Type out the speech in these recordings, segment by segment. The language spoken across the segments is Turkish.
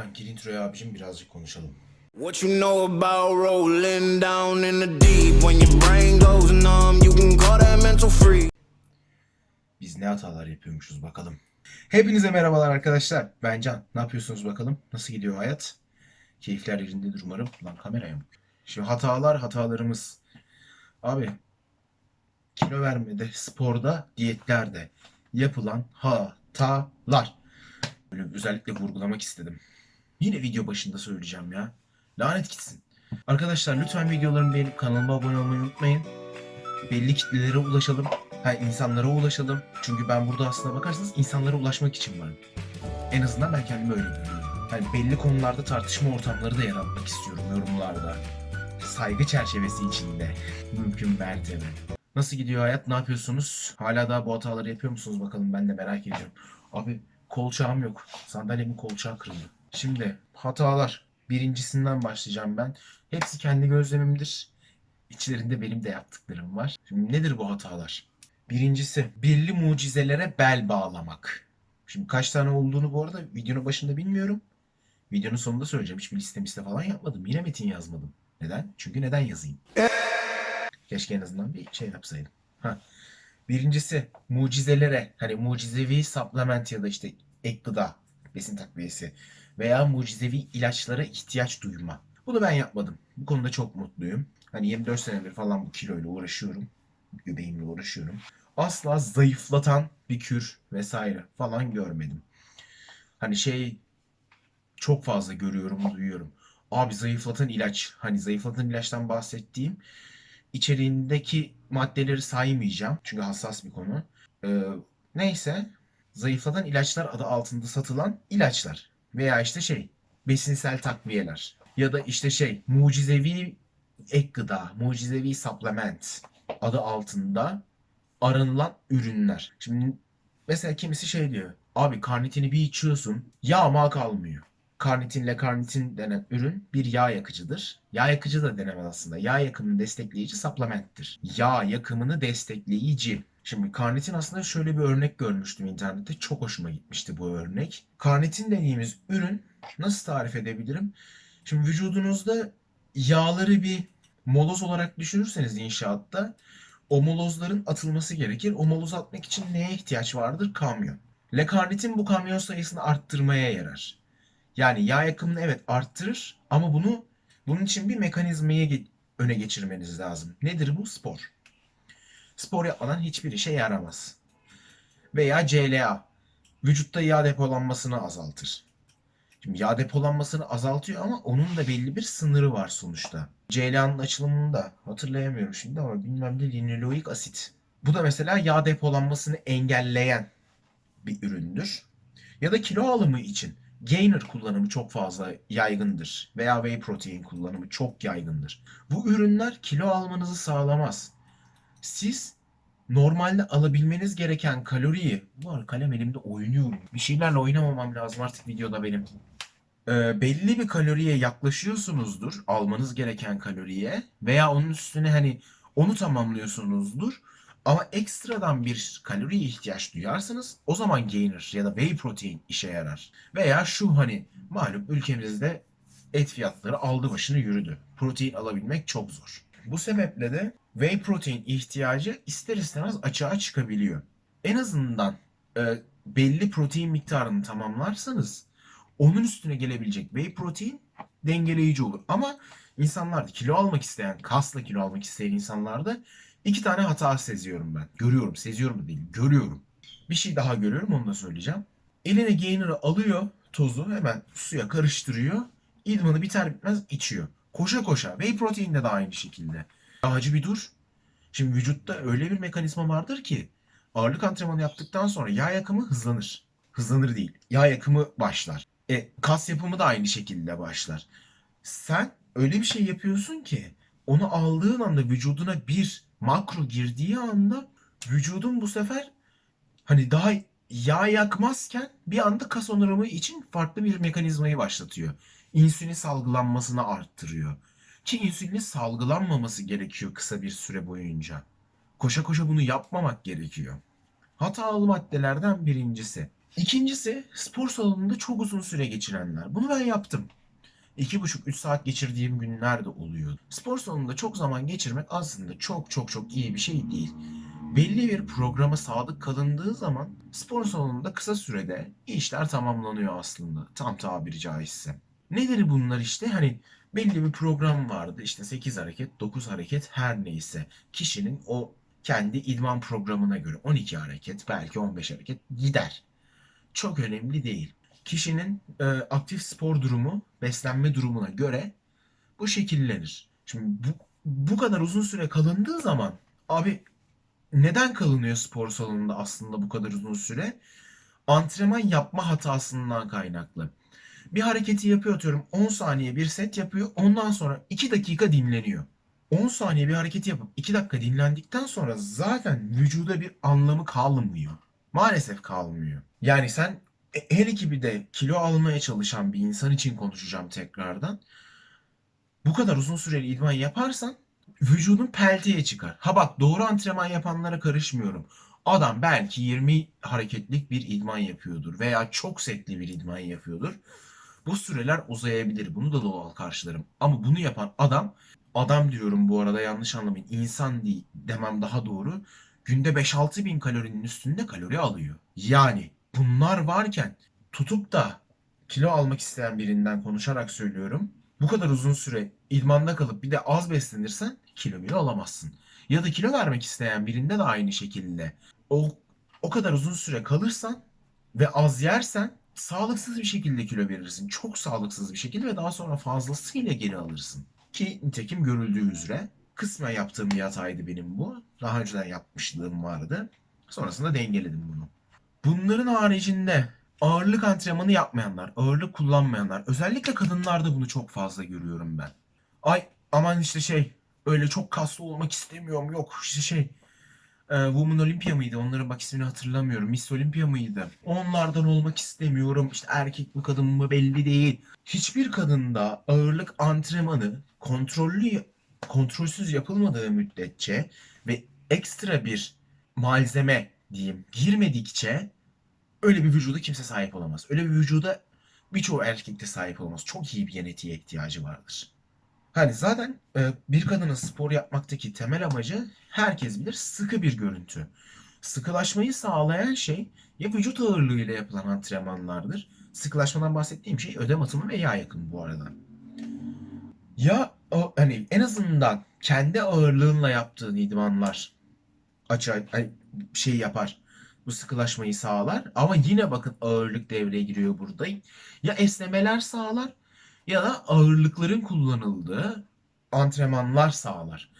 Furkan gir introya abicim birazcık konuşalım. What you know about rolling down in the deep? When your brain goes numb, you can call that mental free. Biz ne hatalar yapıyormuşuz bakalım. Hepinize merhabalar arkadaşlar. Ben Can. Ne yapıyorsunuz bakalım? Nasıl gidiyor hayat? Keyifler yerindedir umarım. Lan kameraya mı? Şimdi hatalar, hatalarımız. Abi kilo vermede, sporda, diyetlerde yapılan hatalar. Böyle özellikle vurgulamak istedim. Yine video başında söyleyeceğim ya. Lanet gitsin. Arkadaşlar lütfen videolarımı beğenip kanalıma abone olmayı unutmayın. Belli kitlelere ulaşalım. Ha, insanlara ulaşalım. Çünkü ben burada aslına bakarsanız insanlara ulaşmak için varım. En azından ben kendimi öyle görüyorum. Hani belli konularda tartışma ortamları da yaratmak istiyorum yorumlarda. Saygı çerçevesi içinde. Mümkün mertebe. Nasıl gidiyor hayat? Ne yapıyorsunuz? Hala daha bu hataları yapıyor musunuz bakalım? Ben de merak ediyorum. Abi kolçağım yok. Sandalyemin kolçağı kırıldı. Şimdi hatalar. Birincisinden başlayacağım ben. Hepsi kendi gözlemimdir. İçlerinde benim de yaptıklarım var. Şimdi nedir bu hatalar? Birincisi belli mucizelere bel bağlamak. Şimdi kaç tane olduğunu bu arada videonun başında bilmiyorum. Videonun sonunda söyleyeceğim. Hiçbir liste liste falan yapmadım. Yine metin yazmadım. Neden? Çünkü neden yazayım? Keşke en azından bir şey yapsaydım. Ha. Birincisi mucizelere hani mucizevi supplement ya da işte ek gıda besin takviyesi veya mucizevi ilaçlara ihtiyaç duyma. Bunu ben yapmadım. Bu konuda çok mutluyum. Hani 24 senedir falan bu kiloyla uğraşıyorum. Göbeğimle uğraşıyorum. Asla zayıflatan bir kür vesaire falan görmedim. Hani şey çok fazla görüyorum, duyuyorum. Abi zayıflatan ilaç. Hani zayıflatan ilaçtan bahsettiğim içeriğindeki maddeleri saymayacağım. Çünkü hassas bir konu. Ee, neyse zayıflatan ilaçlar adı altında satılan ilaçlar. Veya işte şey besinsel takviyeler. Ya da işte şey mucizevi ek gıda, mucizevi supplement adı altında aranılan ürünler. Şimdi mesela kimisi şey diyor. Abi karnitini bir içiyorsun yağma kalmıyor. Karnitinle karnitin denen ürün bir yağ yakıcıdır. Yağ yakıcı da denemez aslında. Yağ yakımını destekleyici supplementtir. Yağ yakımını destekleyici. Şimdi karnitin aslında şöyle bir örnek görmüştüm internette. Çok hoşuma gitmişti bu örnek. Karnitin dediğimiz ürün nasıl tarif edebilirim? Şimdi vücudunuzda yağları bir moloz olarak düşünürseniz inşaatta o molozların atılması gerekir. O moloz atmak için neye ihtiyaç vardır? Kamyon. Lekarnitin bu kamyon sayısını arttırmaya yarar. Yani yağ yakımını evet arttırır ama bunu bunun için bir mekanizmayı öne geçirmeniz lazım. Nedir bu? Spor. Spor yapmadan hiçbir işe yaramaz. Veya CLA. Vücutta yağ depolanmasını azaltır. Şimdi yağ depolanmasını azaltıyor ama onun da belli bir sınırı var sonuçta. CLA'nın açılımını da hatırlayamıyorum şimdi ama bilmem ne linoleik asit. Bu da mesela yağ depolanmasını engelleyen bir üründür. Ya da kilo alımı için gainer kullanımı çok fazla yaygındır veya whey protein kullanımı çok yaygındır. Bu ürünler kilo almanızı sağlamaz. Siz normalde alabilmeniz gereken kaloriyi, var kalem elimde oynuyorum. Bir şeylerle oynamamam lazım artık videoda benim. Ee, belli bir kaloriye yaklaşıyorsunuzdur almanız gereken kaloriye veya onun üstüne hani onu tamamlıyorsunuzdur. Ama ekstradan bir kaloriye ihtiyaç duyarsanız o zaman gainer ya da whey protein işe yarar. Veya şu hani malum ülkemizde et fiyatları aldı başını yürüdü. Protein alabilmek çok zor. Bu sebeple de whey protein ihtiyacı ister istemez açığa çıkabiliyor. En azından e, belli protein miktarını tamamlarsanız onun üstüne gelebilecek whey protein dengeleyici olur. Ama insanlarda kilo almak isteyen, kasla kilo almak isteyen insanlarda iki tane hata seziyorum ben. Görüyorum, seziyorum da değil, görüyorum. Bir şey daha görüyorum, onu da söyleyeceğim. Eline gainer'ı alıyor, tozu hemen suya karıştırıyor. İdmanı biter bitmez içiyor. Koşa koşa. Whey protein de aynı şekilde. Acı bir dur. Şimdi vücutta öyle bir mekanizma vardır ki ağırlık antrenmanı yaptıktan sonra yağ yakımı hızlanır. Hızlanır değil. Yağ yakımı başlar. E, kas yapımı da aynı şekilde başlar. Sen öyle bir şey yapıyorsun ki onu aldığın anda vücuduna bir makro girdiği anda vücudun bu sefer hani daha yağ yakmazken bir anda kas onarımı için farklı bir mekanizmayı başlatıyor. İnsülin salgılanmasını arttırıyor. Ki insülinin salgılanmaması gerekiyor kısa bir süre boyunca. Koşa koşa bunu yapmamak gerekiyor. Hatalı maddelerden birincisi. İkincisi spor salonunda çok uzun süre geçirenler. Bunu ben yaptım. 2,5-3 saat geçirdiğim günler de oluyor. Spor salonunda çok zaman geçirmek aslında çok çok çok iyi bir şey değil. Belli bir programa sadık kalındığı zaman spor salonunda kısa sürede işler tamamlanıyor aslında. Tam tabiri caizse. Nedir bunlar işte? Hani belli bir program vardı. İşte 8 hareket, 9 hareket her neyse. Kişinin o kendi idman programına göre 12 hareket, belki 15 hareket gider. Çok önemli değil. Kişinin e, aktif spor durumu, beslenme durumuna göre bu şekillenir. Şimdi bu, bu kadar uzun süre kalındığı zaman abi neden kalınıyor spor salonunda aslında bu kadar uzun süre? Antrenman yapma hatasından kaynaklı. Bir hareketi yapıyor atıyorum 10 saniye bir set yapıyor ondan sonra 2 dakika dinleniyor. 10 saniye bir hareketi yapıp 2 dakika dinlendikten sonra zaten vücuda bir anlamı kalmıyor. Maalesef kalmıyor. Yani sen e, hele ki de kilo almaya çalışan bir insan için konuşacağım tekrardan. Bu kadar uzun süreli idman yaparsan vücudun pelteye çıkar. Ha bak doğru antrenman yapanlara karışmıyorum. Adam belki 20 hareketlik bir idman yapıyordur veya çok setli bir idman yapıyordur. Bu süreler uzayabilir. Bunu da doğal karşılarım. Ama bunu yapan adam, adam diyorum bu arada yanlış anlamayın. insan değil demem daha doğru. Günde 5-6 bin kalorinin üstünde kalori alıyor. Yani bunlar varken tutup da kilo almak isteyen birinden konuşarak söylüyorum. Bu kadar uzun süre idmanda kalıp bir de az beslenirsen kilo bile alamazsın. Ya da kilo vermek isteyen birinde de aynı şekilde. O, o kadar uzun süre kalırsan ve az yersen sağlıksız bir şekilde kilo verirsin. Çok sağlıksız bir şekilde ve daha sonra fazlasıyla geri alırsın. Ki nitekim görüldüğü üzere kısmen yaptığım bir hataydı benim bu. Daha önceden yapmışlığım vardı. Sonrasında dengeledim bunu. Bunların haricinde ağırlık antrenmanı yapmayanlar, ağırlık kullanmayanlar, özellikle kadınlarda bunu çok fazla görüyorum ben. Ay aman işte şey öyle çok kaslı olmak istemiyorum yok işte şey e, Women Olympia mıydı? Onların bak ismini hatırlamıyorum. Miss Olympia mıydı? Onlardan olmak istemiyorum. İşte erkek mi kadın mı belli değil. Hiçbir kadında ağırlık antrenmanı kontrollü kontrolsüz yapılmadığı müddetçe ve ekstra bir malzeme diyeyim girmedikçe öyle bir vücuda kimse sahip olamaz. Öyle bir vücuda birçoğu erkekte sahip olamaz. Çok iyi bir genetiğe ihtiyacı vardır. Hani zaten e, bir kadının spor yapmaktaki temel amacı herkes bilir sıkı bir görüntü. Sıkılaşmayı sağlayan şey ya vücut ağırlığıyla yapılan antrenmanlardır. Sıkılaşmadan bahsettiğim şey ödem atımı ve yağ yakımı bu arada. Ya o, hani en azından kendi ağırlığınla yaptığın idmanlar açı hani şey yapar. Bu sıkılaşmayı sağlar. Ama yine bakın ağırlık devreye giriyor burada. Ya esnemeler sağlar ya da ağırlıkların kullanıldığı antrenmanlar sağlar.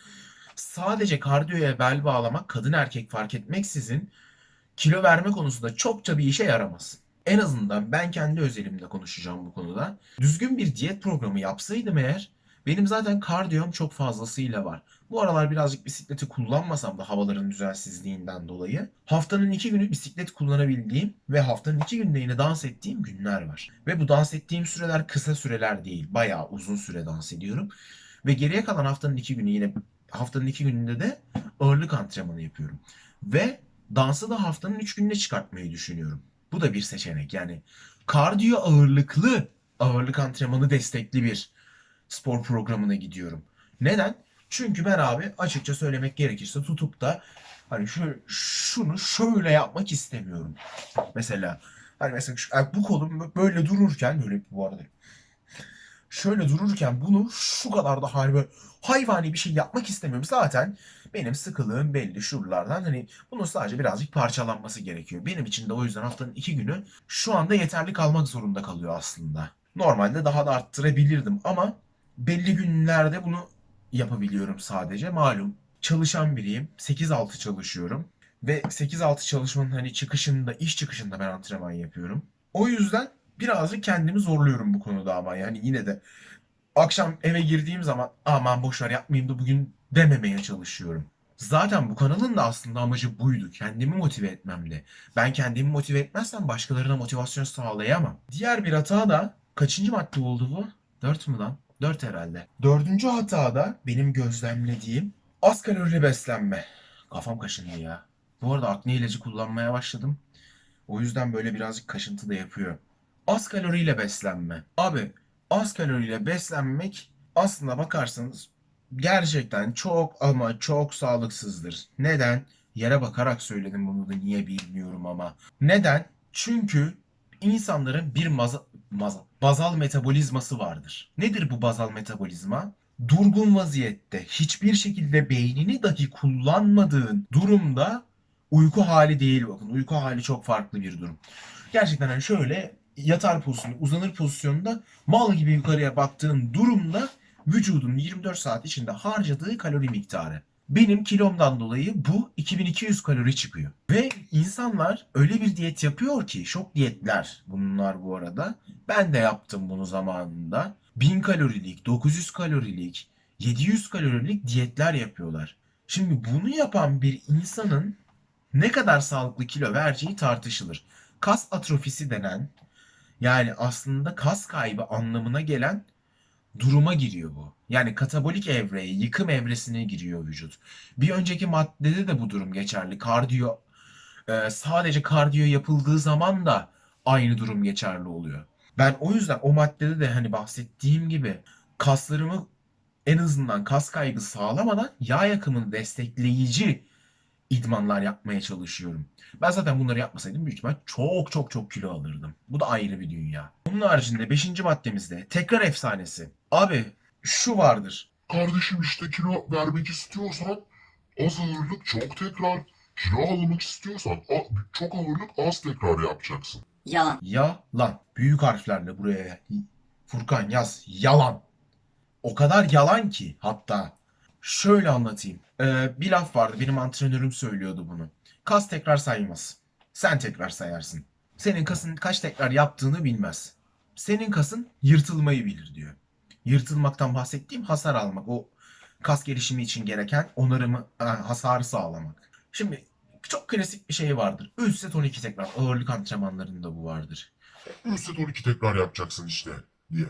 Sadece kardiyoya bel bağlamak kadın erkek fark etmeksizin kilo verme konusunda çokça bir işe yaramaz. En azından ben kendi özelimde konuşacağım bu konuda. Düzgün bir diyet programı yapsaydım eğer benim zaten kardiyom çok fazlasıyla var. Bu aralar birazcık bisikleti kullanmasam da havaların düzensizliğinden dolayı haftanın iki günü bisiklet kullanabildiğim ve haftanın iki günde yine dans ettiğim günler var. Ve bu dans ettiğim süreler kısa süreler değil. Bayağı uzun süre dans ediyorum. Ve geriye kalan haftanın iki günü yine haftanın iki gününde de ağırlık antrenmanı yapıyorum. Ve dansı da haftanın üç gününe çıkartmayı düşünüyorum. Bu da bir seçenek. Yani kardiyo ağırlıklı ağırlık antrenmanı destekli bir spor programına gidiyorum. Neden? Çünkü ben abi açıkça söylemek gerekirse tutup da hani şu, şunu şöyle yapmak istemiyorum. Mesela hani mesela şu, bu kolum böyle dururken böyle bu arada şöyle dururken bunu şu kadar da hani böyle hayvani bir şey yapmak istemiyorum. Zaten benim sıkılığım belli şuralardan. Hani bunun sadece birazcık parçalanması gerekiyor. Benim için de o yüzden haftanın iki günü şu anda yeterli kalmak zorunda kalıyor aslında. Normalde daha da arttırabilirdim ama belli günlerde bunu yapabiliyorum sadece. Malum çalışan biriyim. 8-6 çalışıyorum. Ve 8-6 çalışmanın hani çıkışında, iş çıkışında ben antrenman yapıyorum. O yüzden birazcık kendimi zorluyorum bu konuda ama yani yine de akşam eve girdiğim zaman aman boşver yapmayayım da bugün dememeye çalışıyorum. Zaten bu kanalın da aslında amacı buydu. Kendimi motive etmemdi. Ben kendimi motive etmezsem başkalarına motivasyon sağlayamam. Diğer bir hata da kaçıncı madde oldu bu? 4 mü lan? 4 herhalde. Dördüncü hata da benim gözlemlediğim az kalorili beslenme. Kafam kaşınıyor ya. Bu arada akne ilacı kullanmaya başladım. O yüzden böyle birazcık kaşıntı da yapıyor. Az kaloriyle beslenme. Abi az kaloriyle beslenmek aslında bakarsanız gerçekten çok ama çok sağlıksızdır. Neden? Yere bakarak söyledim bunu da niye bilmiyorum ama. Neden? Çünkü insanların bir maza- bazal metabolizması vardır. Nedir bu bazal metabolizma? Durgun vaziyette hiçbir şekilde beynini dahi kullanmadığın durumda uyku hali değil bakın. Uyku hali çok farklı bir durum. Gerçekten hani şöyle yatar pozisyonu, uzanır pozisyonda mal gibi yukarıya baktığın durumda vücudun 24 saat içinde harcadığı kalori miktarı. Benim kilomdan dolayı bu 2200 kalori çıkıyor. Ve insanlar öyle bir diyet yapıyor ki şok diyetler bunlar bu arada. Ben de yaptım bunu zamanında. 1000 kalorilik, 900 kalorilik, 700 kalorilik diyetler yapıyorlar. Şimdi bunu yapan bir insanın ne kadar sağlıklı kilo vereceği tartışılır. Kas atrofisi denen yani aslında kas kaybı anlamına gelen duruma giriyor bu. Yani katabolik evreye, yıkım evresine giriyor vücut. Bir önceki maddede de bu durum geçerli. Kardiyo e, sadece kardiyo yapıldığı zaman da aynı durum geçerli oluyor. Ben o yüzden o maddede de hani bahsettiğim gibi kaslarımı en azından kas kaybı sağlamadan yağ yakımını destekleyici idmanlar yapmaya çalışıyorum. Ben zaten bunları yapmasaydım büyük ihtimal çok çok çok kilo alırdım. Bu da ayrı bir dünya. Bunun haricinde 5. maddemizde tekrar efsanesi. Abi şu vardır. Kardeşim işte kilo vermek istiyorsan az ağırlık çok tekrar. Kilo almak istiyorsan a- çok ağırlık az tekrar yapacaksın. Yalan. Yalan. Büyük harflerle buraya Furkan yaz. Yalan. O kadar yalan ki hatta. Şöyle anlatayım. Ee, bir laf vardı. Benim antrenörüm söylüyordu bunu. Kas tekrar saymaz. Sen tekrar sayarsın. Senin kasın kaç tekrar yaptığını bilmez. Senin kasın yırtılmayı bilir diyor. Yırtılmaktan bahsettiğim hasar almak. O kas gelişimi için gereken onarımı, ha, hasarı sağlamak. Şimdi çok klasik bir şey vardır. 3 set 12 tekrar. Ağırlık antrenmanlarında bu vardır. 3 set 12 tekrar yapacaksın işte diye.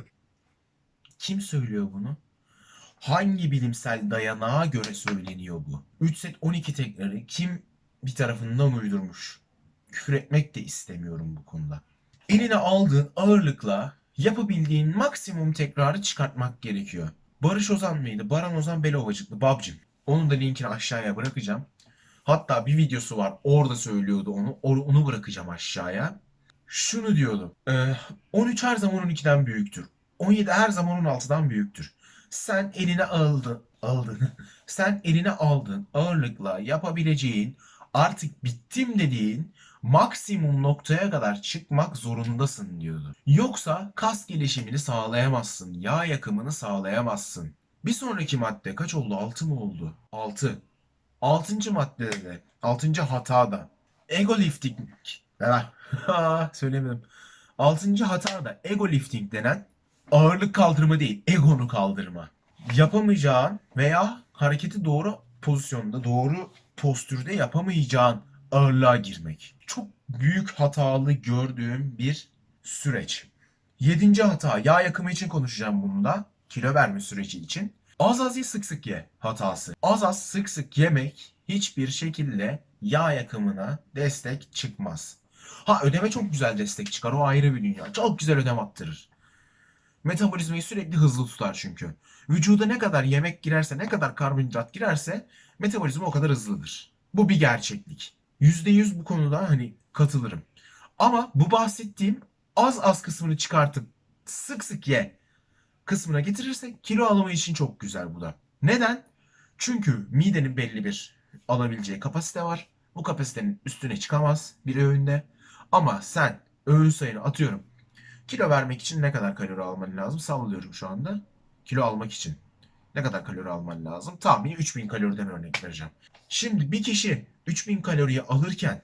Kim söylüyor bunu? Hangi bilimsel dayanağa göre söyleniyor bu? 3 set 12 tekrarı kim bir tarafından uydurmuş? Küfür etmek de istemiyorum bu konuda. Eline aldığın ağırlıkla yapabildiğin maksimum tekrarı çıkartmak gerekiyor. Barış Ozan mıydı? Baran Ozan Belovacıklı babcım. Onun da linkini aşağıya bırakacağım. Hatta bir videosu var. Orada söylüyordu onu. Onu bırakacağım aşağıya. Şunu diyordu. "Ee, 13 her zaman 12'den büyüktür. 17 her zaman 16'dan büyüktür. Sen eline aldın, aldın. Sen eline aldığın ağırlıkla yapabileceğin artık bittim dediğin maksimum noktaya kadar çıkmak zorundasın diyordu. Yoksa kas gelişimini sağlayamazsın. Yağ yakımını sağlayamazsın. Bir sonraki madde kaç oldu? 6 mı oldu? 6. Altıncı maddede de, altıncı hatada ego lifting. Söylemedim. Altıncı hata da ego lifting denen ağırlık kaldırma değil, egonu kaldırma. Yapamayacağın veya hareketi doğru pozisyonda, doğru postürde yapamayacağın ağırlığa girmek. Çok büyük hatalı gördüğüm bir süreç. Yedinci hata, yağ yakımı için konuşacağım bunda. Kilo verme süreci için. Az az ye sık sık ye hatası. Az az sık sık yemek hiçbir şekilde yağ yakımına destek çıkmaz. Ha ödeme çok güzel destek çıkar. O ayrı bir dünya. Çok güzel ödem attırır. Metabolizmayı sürekli hızlı tutar çünkü. Vücuda ne kadar yemek girerse, ne kadar karbonhidrat girerse metabolizma o kadar hızlıdır. Bu bir gerçeklik. %100 bu konuda hani katılırım. Ama bu bahsettiğim az az kısmını çıkartıp sık sık ye kısmına getirirsek kilo alımı için çok güzel bu da. Neden? Çünkü midenin belli bir alabileceği kapasite var. Bu kapasitenin üstüne çıkamaz bir öğünde. Ama sen öğün sayını atıyorum. Kilo vermek için ne kadar kalori alman lazım? Sallıyorum şu anda. Kilo almak için ne kadar kalori alman lazım? Tahmini 3000 kaloriden örnek vereceğim. Şimdi bir kişi 3000 kaloriyi alırken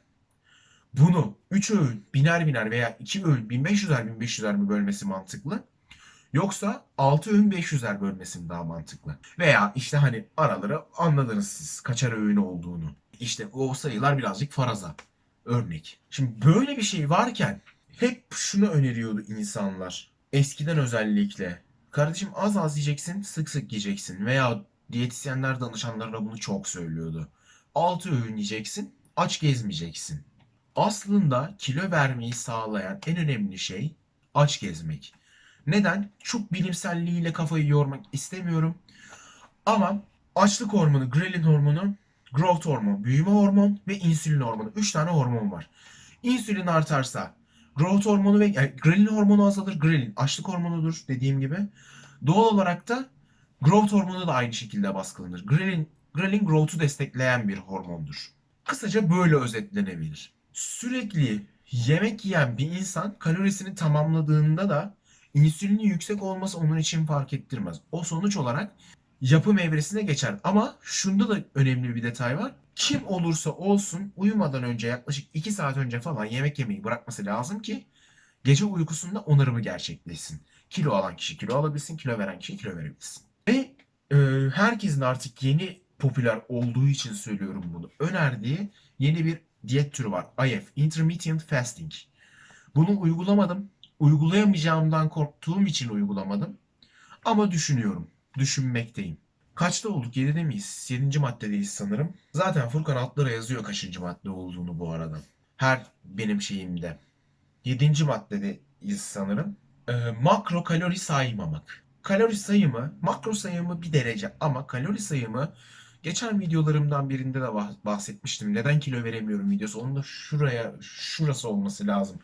bunu 3 öğün biner biner veya 2 öğün 1500'er 1500'er mi bölmesi mantıklı? Yoksa 6 öğün 500'er bölmesi mi daha mantıklı? Veya işte hani araları anladınız siz kaçar öğün olduğunu. İşte o sayılar birazcık faraza. Örnek. Şimdi böyle bir şey varken hep şunu öneriyordu insanlar. Eskiden özellikle. Kardeşim az az yiyeceksin, sık sık yiyeceksin. Veya diyetisyenler danışanlarına bunu çok söylüyordu. 6 öğün yiyeceksin, aç gezmeyeceksin. Aslında kilo vermeyi sağlayan en önemli şey aç gezmek. Neden? Çok bilimselliğiyle kafayı yormak istemiyorum. Ama açlık hormonu, grelin hormonu, growth hormonu, büyüme hormon ve insülin hormonu. 3 tane hormon var. İnsülin artarsa growth hormonu ve yani grelin hormonu azalır. Grelin açlık hormonudur dediğim gibi. Doğal olarak da growth hormonu da aynı şekilde baskılanır. Grelin, grelin growth'u destekleyen bir hormondur. Kısaca böyle özetlenebilir. Sürekli yemek yiyen bir insan kalorisini tamamladığında da insülinin yüksek olması onun için fark ettirmez. O sonuç olarak yapım evresine geçer. Ama şunda da önemli bir detay var. Kim olursa olsun uyumadan önce yaklaşık 2 saat önce falan yemek yemeyi bırakması lazım ki gece uykusunda onarımı gerçekleşsin. Kilo alan kişi kilo alabilsin, kilo veren kişi kilo verebilsin. Ve e, herkesin artık yeni popüler olduğu için söylüyorum bunu. Önerdiği yeni bir diyet türü var. IF, Intermittent Fasting. Bunu uygulamadım. Uygulayamayacağımdan korktuğum için uygulamadım. Ama düşünüyorum. Düşünmekteyim. Kaçta olduk? 7'de miyiz? 7. maddedeyiz sanırım. Zaten Furkan altlara yazıyor kaçıncı madde olduğunu bu arada. Her benim şeyimde. 7. maddedeyiz sanırım. Ee, makro kalori saymamak. Kalori sayımı, makro sayımı bir derece ama kalori sayımı geçen videolarımdan birinde de bah- bahsetmiştim. Neden kilo veremiyorum videosu. Onun da şuraya, şurası olması lazım.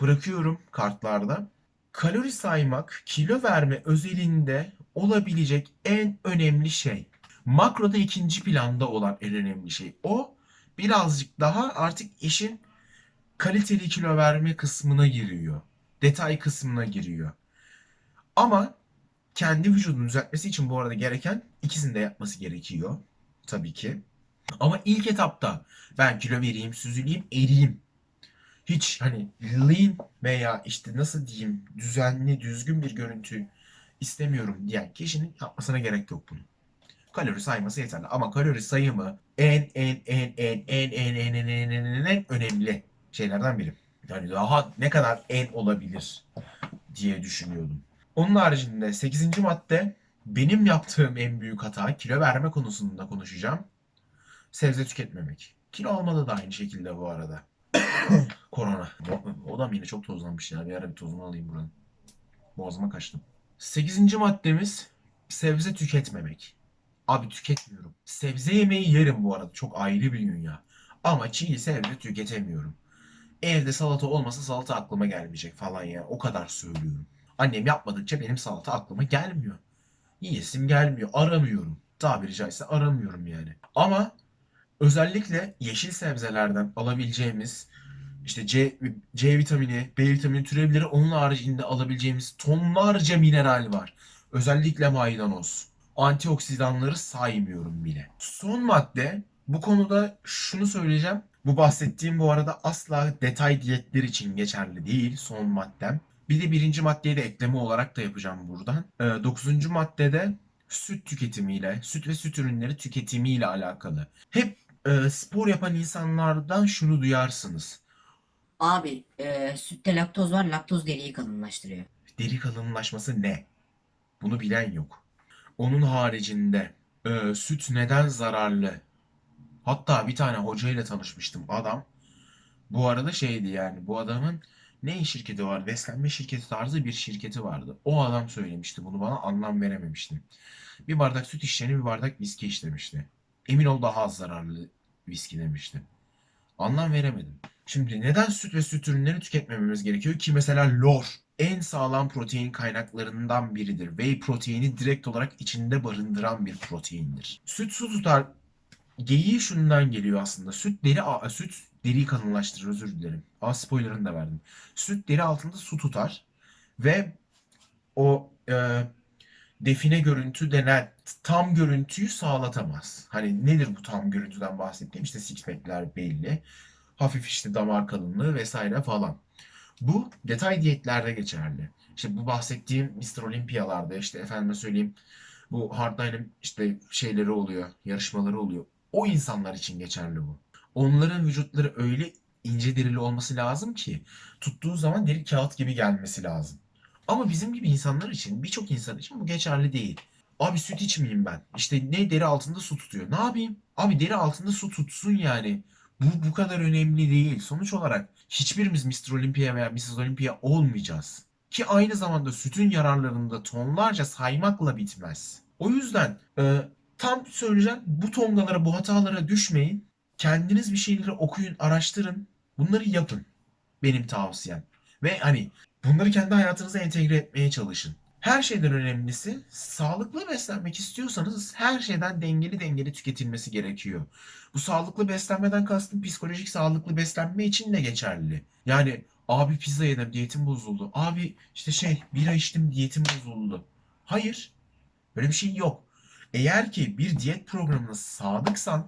Bırakıyorum kartlarda. Kalori saymak kilo verme özelinde olabilecek en önemli şey. Makroda ikinci planda olan en önemli şey. O birazcık daha artık işin kaliteli kilo verme kısmına giriyor. Detay kısmına giriyor. Ama kendi vücudunu düzeltmesi için bu arada gereken ikisini de yapması gerekiyor. Tabii ki. Ama ilk etapta ben kilo vereyim, süzüleyim, eriyim. Hiç hani lean veya işte nasıl diyeyim düzenli, düzgün bir görüntü istemiyorum diyen kişinin yapmasına gerek yok bunu. Kalori sayması yeterli. Ama kalori sayımı en en en en en en en en en en en en önemli şeylerden biri. Yani daha ne kadar en olabilir diye düşünüyordum. Onun haricinde 8. madde benim yaptığım en büyük hata kilo verme konusunda konuşacağım. Sebze tüketmemek. Kilo almada da aynı şekilde bu arada. Korona. Odam yine çok tozlanmış ya. Bir ara bir tozunu alayım buranın. Boğazıma kaçtım. 8. maddemiz sebze tüketmemek. Abi tüketmiyorum. Sebze yemeği yerim bu arada. Çok ayrı bir dünya. Ama çiğ sebze tüketemiyorum. Evde salata olmasa salata aklıma gelmeyecek falan ya. O kadar söylüyorum. Annem yapmadıkça benim salata aklıma gelmiyor. Yiyesim gelmiyor. Aramıyorum. Tabiri caizse aramıyorum yani. Ama özellikle yeşil sebzelerden alabileceğimiz işte C, C vitamini, B vitamini türevleri onun haricinde alabileceğimiz tonlarca mineral var. Özellikle maydanoz. Antioksidanları saymıyorum bile. Son madde bu konuda şunu söyleyeceğim. Bu bahsettiğim bu arada asla detay diyetler için geçerli değil son maddem. Bir de birinci maddeyi de ekleme olarak da yapacağım buradan. Ee, dokuzuncu maddede süt tüketimiyle, süt ve süt ürünleri tüketimiyle alakalı. Hep e, spor yapan insanlardan şunu duyarsınız. Abi e, sütte laktoz var. Laktoz deriyi kalınlaştırıyor. Deri kalınlaşması ne? Bunu bilen yok. Onun haricinde e, süt neden zararlı? Hatta bir tane hocayla tanışmıştım. Adam bu arada şeydi yani bu adamın ne şirketi var? Beslenme şirketi tarzı bir şirketi vardı. O adam söylemişti bunu bana anlam verememiştim. Bir bardak süt işlerini bir bardak viski işlemişti. Emin ol daha az zararlı viski demişti. Anlam veremedim. Şimdi neden süt ve süt ürünleri tüketmememiz gerekiyor ki mesela lor en sağlam protein kaynaklarından biridir. Whey proteini direkt olarak içinde barındıran bir proteindir. Süt su tutar. Geyiği şundan geliyor aslında. Süt deri a- süt deriyi kalınlaştırır özür dilerim. Ama spoilerını da verdim. Süt deri altında su tutar ve o e, define görüntü denen tam görüntüyü sağlatamaz. Hani nedir bu tam görüntüden bahsettiğim? İşte six belli. Hafif işte damar kalınlığı vesaire falan. Bu detay diyetlerde geçerli. İşte bu bahsettiğim Mr. Olympialarda işte efendime söyleyeyim bu Hardline'ın işte şeyleri oluyor, yarışmaları oluyor. O insanlar için geçerli bu. Onların vücutları öyle ince derili olması lazım ki tuttuğu zaman deri kağıt gibi gelmesi lazım. Ama bizim gibi insanlar için, birçok insan için bu geçerli değil. Abi süt içmeyeyim ben. İşte ne deri altında su tutuyor. Ne yapayım? Abi deri altında su tutsun yani. Bu bu kadar önemli değil. Sonuç olarak hiçbirimiz Mr. Olympia veya Mrs. Olympia olmayacağız. Ki aynı zamanda sütün yararlarını da tonlarca saymakla bitmez. O yüzden e, tam söyleyeceğim bu tongalara, bu hatalara düşmeyin. Kendiniz bir şeyleri okuyun, araştırın. Bunları yapın. Benim tavsiyem. Ve hani bunları kendi hayatınıza entegre etmeye çalışın. Her şeyden önemlisi sağlıklı beslenmek istiyorsanız her şeyden dengeli dengeli tüketilmesi gerekiyor. Bu sağlıklı beslenmeden kastım psikolojik sağlıklı beslenme için de geçerli. Yani abi pizza yedim diyetim bozuldu. Abi işte şey bira içtim diyetim bozuldu. Hayır. Böyle bir şey yok. Eğer ki bir diyet programına sadıksan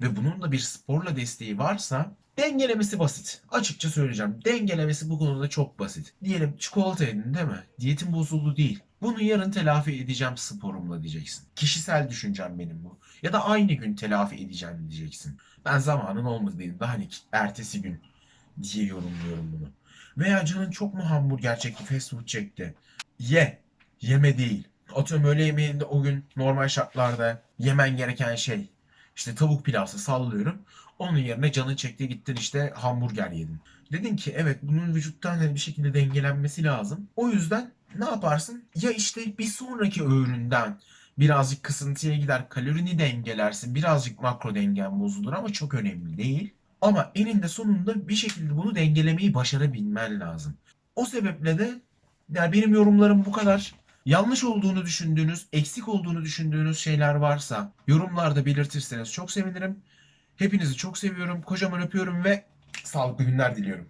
ve bunun da bir sporla desteği varsa dengelemesi basit. Açıkça söyleyeceğim. Dengelemesi bu konuda çok basit. Diyelim çikolata yedin değil mi? Diyetin bozuldu değil. Bunu yarın telafi edeceğim sporumla diyeceksin. Kişisel düşüncem benim bu. Ya da aynı gün telafi edeceğim diyeceksin. Ben zamanın olmadığında hani ertesi gün diye yorumluyorum bunu. Veya canın çok mu hamburger çekti, fast food çekti? Ye. Yeme değil. Atıyorum öğle yemeğinde o gün normal şartlarda yemen gereken şey işte tavuk pilavsa sallıyorum. Onun yerine canın çekti gittin işte hamburger yedin. Dedin ki evet bunun vücuttan hani bir şekilde dengelenmesi lazım. O yüzden ne yaparsın? Ya işte bir sonraki öğünden birazcık kısıntıya gider kalorini dengelersin. Birazcık makro dengen bozulur ama çok önemli değil. Ama eninde sonunda bir şekilde bunu dengelemeyi başarabilmen lazım. O sebeple de yani benim yorumlarım bu kadar. Yanlış olduğunu düşündüğünüz, eksik olduğunu düşündüğünüz şeyler varsa yorumlarda belirtirseniz çok sevinirim. Hepinizi çok seviyorum. Kocaman öpüyorum ve sağlıklı günler diliyorum.